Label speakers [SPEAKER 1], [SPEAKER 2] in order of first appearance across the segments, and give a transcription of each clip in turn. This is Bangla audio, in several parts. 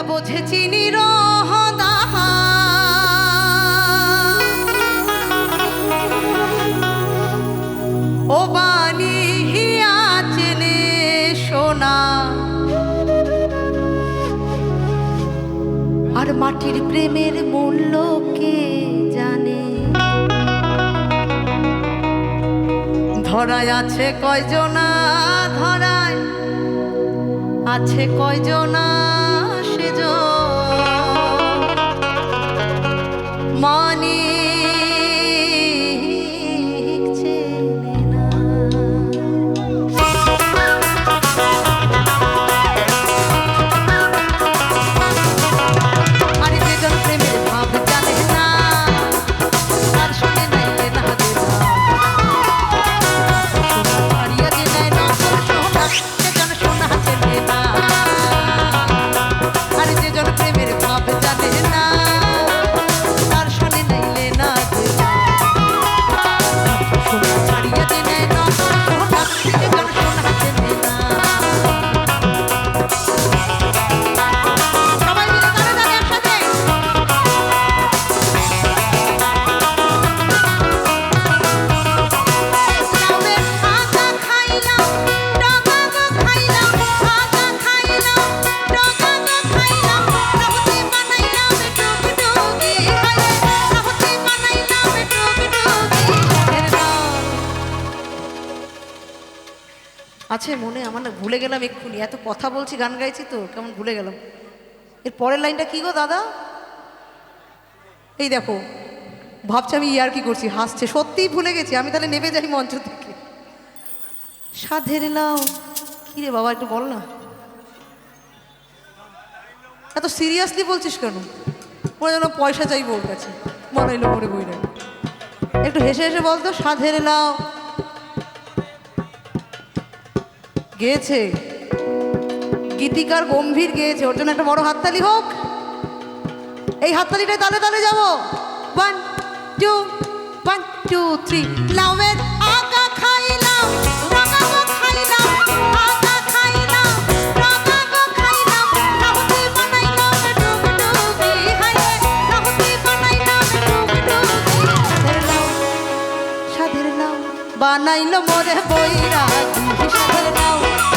[SPEAKER 1] এরা বোঝে চিনি রহদাহা ও বাণী হিয়া চেনে সোনা। আর মাটির প্রেমের মূল্য কে জানে? ধরায় আছে কয়জনা, ধরায় আছে কয়জনা ভুলে গেলাম এক্ষুনি। এত কথা বলছি, গান গাইছি তো, কেমন ভুলে গেলাম। এর পরের লাইনটা কি গো দাদা? এই দেখো, ভাবছি আমি ইয়ার কি করছি, হাসছে, সত্যিই ভুলে গেছি, আমি তাহলে নেমে যাই মঞ্চ থেকে। সাধের নাও কি রে বাবা, একটু বল না। এত সিরিয়াসলি বলছিস কেন? মনে যেন পয়সা চাইব ওর কাছে। মনে হইল পরে বই একটু হেসে হেসে বলতো, সাধের নাও গেয়েছে। গীতিকার গম্ভীর গেয়েছে। ওর জন্য একটা বড় হাততালি হোক। এই হাততালিটাই তালে তালে যাব। One two one two three লাউয়ের আগা খাইলাম বানাইলাম ডুব ডুবি সাধের লাউ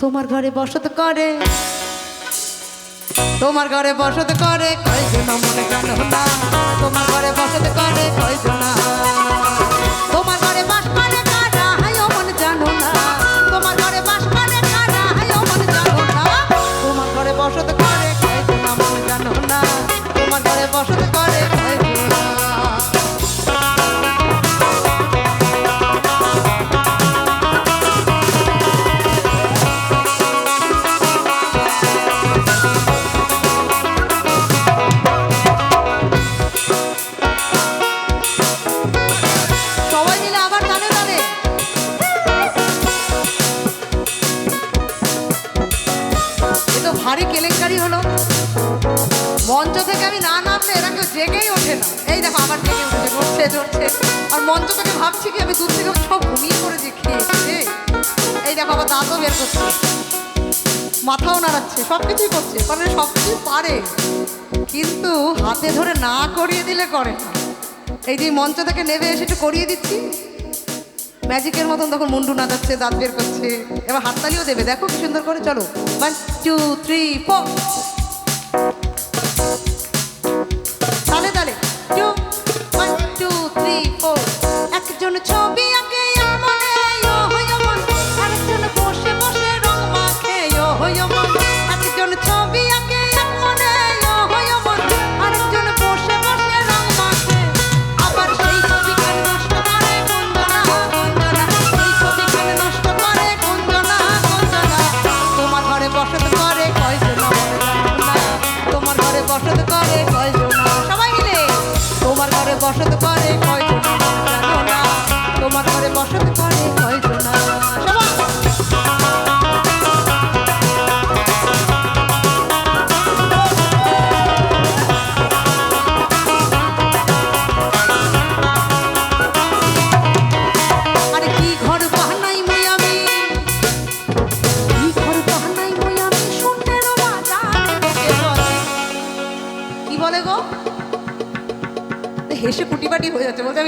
[SPEAKER 1] তোমার ঘরে বসত করে। তোমার ঘরে বসত করে, কয়জন মনে কেন না তোমার ঘরে বসত করে, কয়জন তোমার ভারী কেলেঙ্কারি হলো। মঞ্চ থেকে আমি না নামলে এরা কেউ জেগেই ওঠে না। এই দেখো, আবার জেগে উঠেছে নড়ছে চড়ছে। আর মঞ্চ থেকে ভাবছি কি, আমি দূর থেকে সব ঘুমিয়ে পড়েছি খেয়েছি। এই দেখো, আবার দাঁতও বের করছে। মাথাও নাড়াচ্ছে সব কিছুই করছে মানে সব কিছুই পারে। কিন্তু হাতে ধরে না করিয়ে দিলে করে এই যে মঞ্চ থেকে নেমে এসে একটু করিয়ে দিচ্ছি। ম্যাজিকের মতন তখন মুন্ডু নাচাচ্ছে, দাঁত বের করছে, এবার হাততালিও দেবে। দেখো কি সুন্দর করে, চলো। ওয়ান টু থ্রি ফোর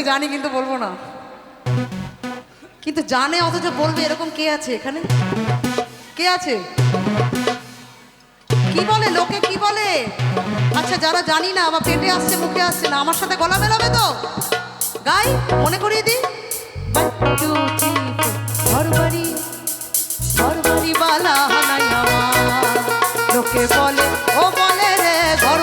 [SPEAKER 1] আমি জানি, কিন্তু বলব না। কিন্তু জানে অথচ বলবে এরকম কে আছে এখানে? কে আছে? কি বলে, লোকে কি বলে? আচ্ছা যারা জানি না, বা পেটে আসছে, মুখে আসছে না, আমার সাথে গলা মেলাবে তো? গাই, মনে করিয়ে দি ঘর বাড়ি ঘর বালা হানাই আমার লোকে বলে, ও বলে রে ঘর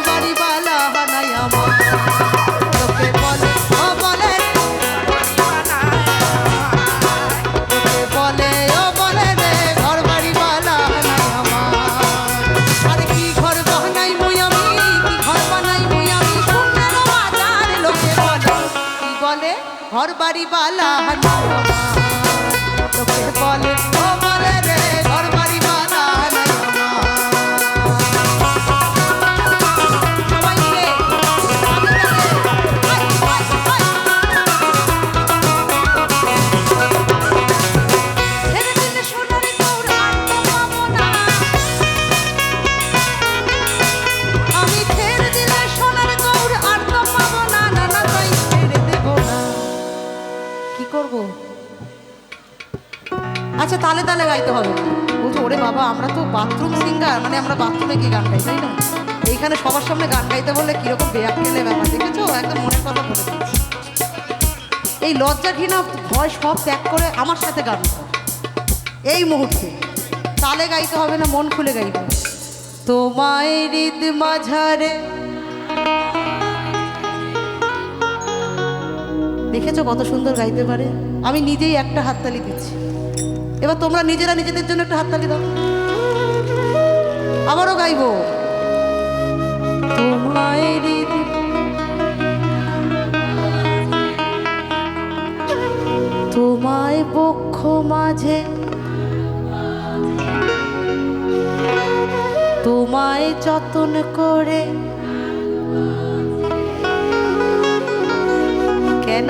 [SPEAKER 1] তালে তালে গাইতে হবে। বলছো, ওরে বাবা, আমরা তো বাথরুম সিঙ্গার মানে আমরা বাথরুমে গিয়ে গান গাই, তাই না? এইখানে সবার সামনে গান গাইতে বললে কীরকম বেয়াক খেলে ব্যাপার, দেখেছ? একদম মনের কথা বলে এই লজ্জা ঘৃণা ভয় সব ত্যাগ করে আমার সাথে গান এই মুহূর্তে তালে গাইতে হবে না, মন খুলে গাইতে। তোমায় হৃদ মাঝারে। দেখেছ কত সুন্দর গাইতে পারে? আমি নিজেই একটা হাততালি দিচ্ছি। এবার তোমরা নিজেরা নিজেদের জন্য একটা হাততালি দাও। আবারও গাইবো। তোমায় তোমায় বক্ষ মাঝে তোমায় যতন করে কেন?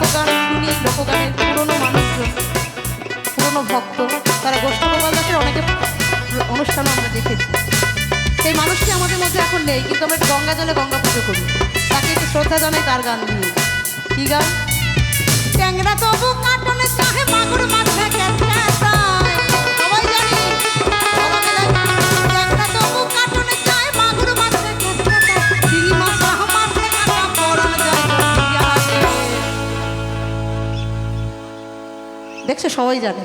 [SPEAKER 1] লোকগান শুনি লোকগানের পুরনো মানুষজন, পুরনো ভক্ত, তারা গোষ্ঠ গোপাল দাসের অনেকে অনুষ্ঠানও আমরা দেখেছি। সেই মানুষটি আমাদের মধ্যে এখন নেই, কিন্তু আমরা গঙ্গা জলে গঙ্গা পুজো করি। তাকে একটু শ্রদ্ধা জানাই, তার গান দিয়ে কি গান? ট্যাংরা তবু কাটনে চাহে মাগুর মাছে সে সবাই জানে।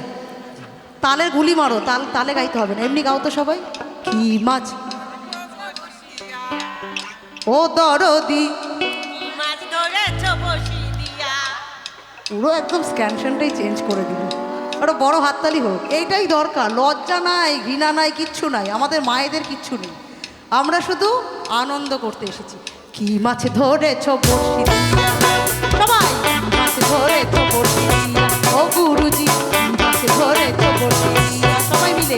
[SPEAKER 1] তালে গুলি মারো তাল তালে গাইতে হবে না এমনি গাও তো সবাই। কি মাছ? ও দরদি। পুরো একদম স্ক্যানশনটাই চেঞ্জ করে দিল। আরও বড় হাততালি হোক এইটাই দরকার। লজ্জা নাই ঘৃণা নাই কিচ্ছু নাই। আমাদের মায়েদের কিচ্ছু নেই। আমরা শুধু আনন্দ করতে এসেছি। কি মাছ ধরেছ বসি সবাই মাছ ধরেছ বসি ও গুরুজি মাছ ধরে তো বসে। সবাই মিলে।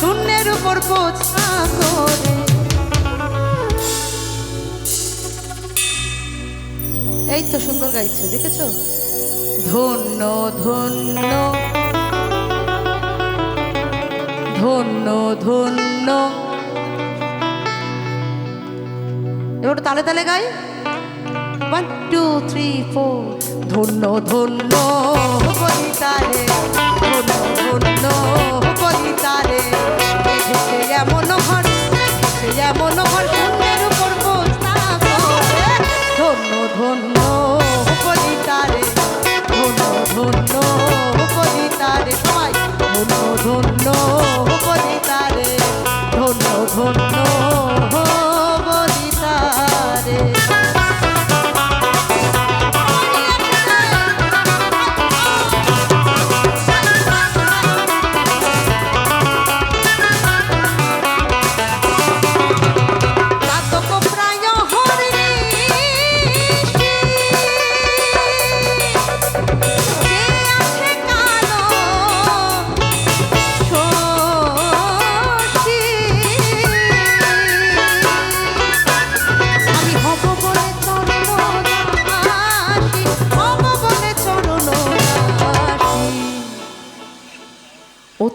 [SPEAKER 1] শূন্যের উপর পোছা করে এই তো সুন্দর গাইছে, দেখেছ? ধন্য ধন্য। ধন্য ধন্য। এবার তালে তালে গাই। ওয়ান টু থ্রি ফোর ধন্য ধন্য কবিতারে ধন্য ধন্য কবিতারে এমন হন এমন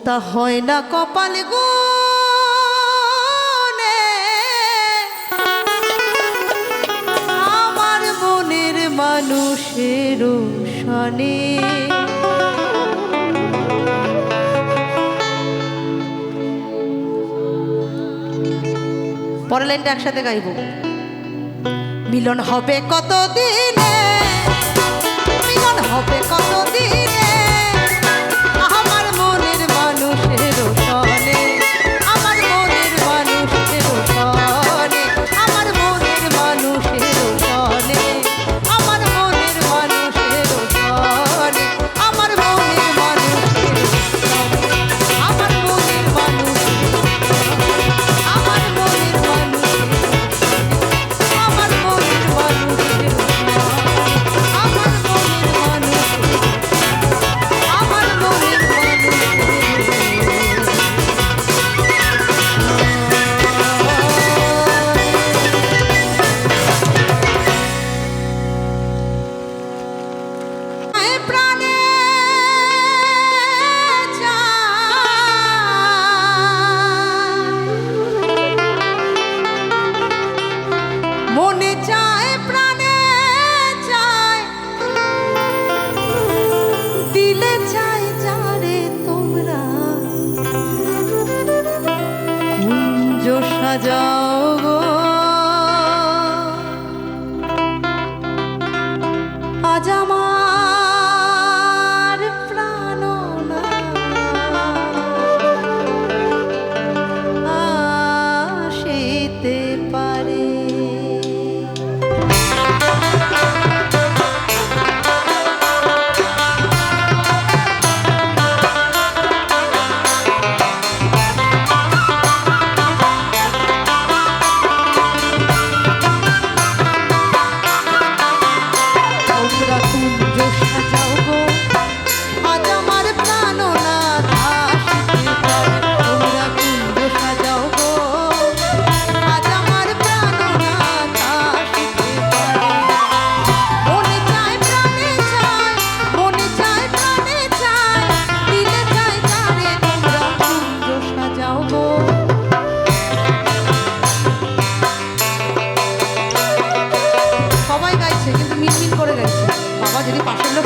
[SPEAKER 1] তা হয় না কপাল গো আমার মনের মানুষের শনি পরের লাইনটা একসাথে গাইব। মিলন হবে কতদিনে? মিলন হবে কতদিন?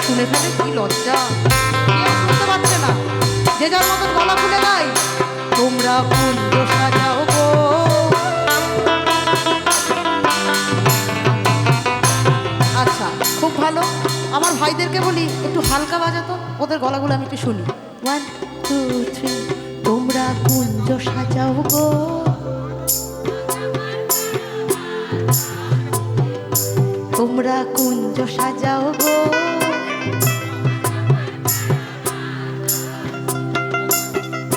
[SPEAKER 1] শুনে ফেলে কি লজ্জা? শুনতে পাচ্ছে না। যে যার মতন গলা খুলে গাই তোমরা কুঞ্জ সাজাও গো। আচ্ছা খুব ভালো। আমার ভাইদেরকে বলি, একটু হালকা বাজাতো ওদের গলাগুলো আমি একটু শুনি। ওয়ান টু থ্রি তোমরা কুঞ্জ সাজাও গো। তোমরা কুঞ্জ সাজাও গো।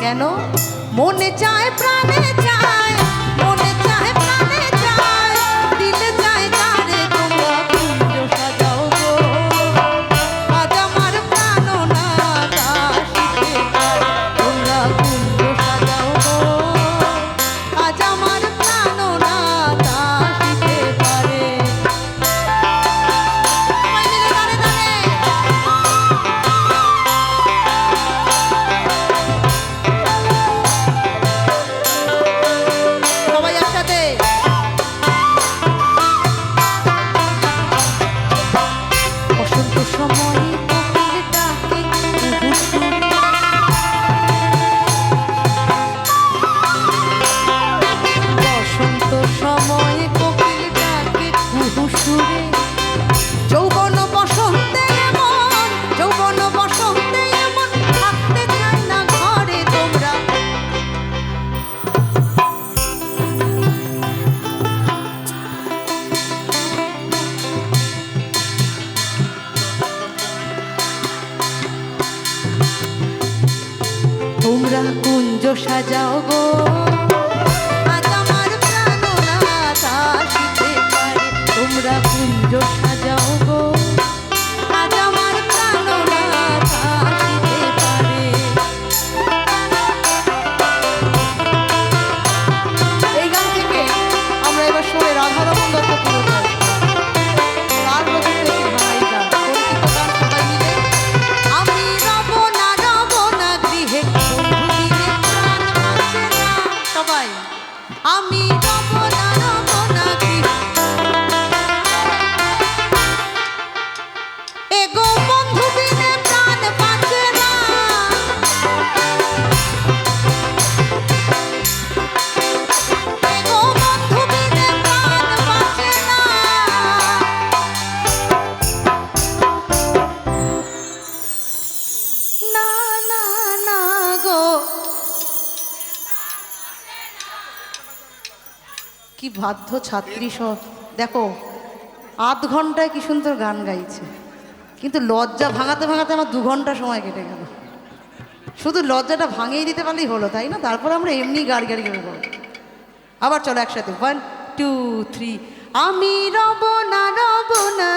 [SPEAKER 1] কেন? মনে চায় প্রাণে চায় কি বাধ্য ছাত্রী সব। দেখো, আধ ঘন্টায় কি সুন্দর গান গাইছে। কিন্তু লজ্জা ভাঙাতে ভাঙাতে আমার দু ঘণ্টা সময় কেটে গেল। শুধু লজ্জাটা ভাঙিয়ে দিতে পারলেই হলো, তাই না? তারপর আমরা এমনি গাড়ি গাড়ি গাড়ি করব আবার চলো একসাথে। ওয়ান টু থ্রি আমি রব না রব না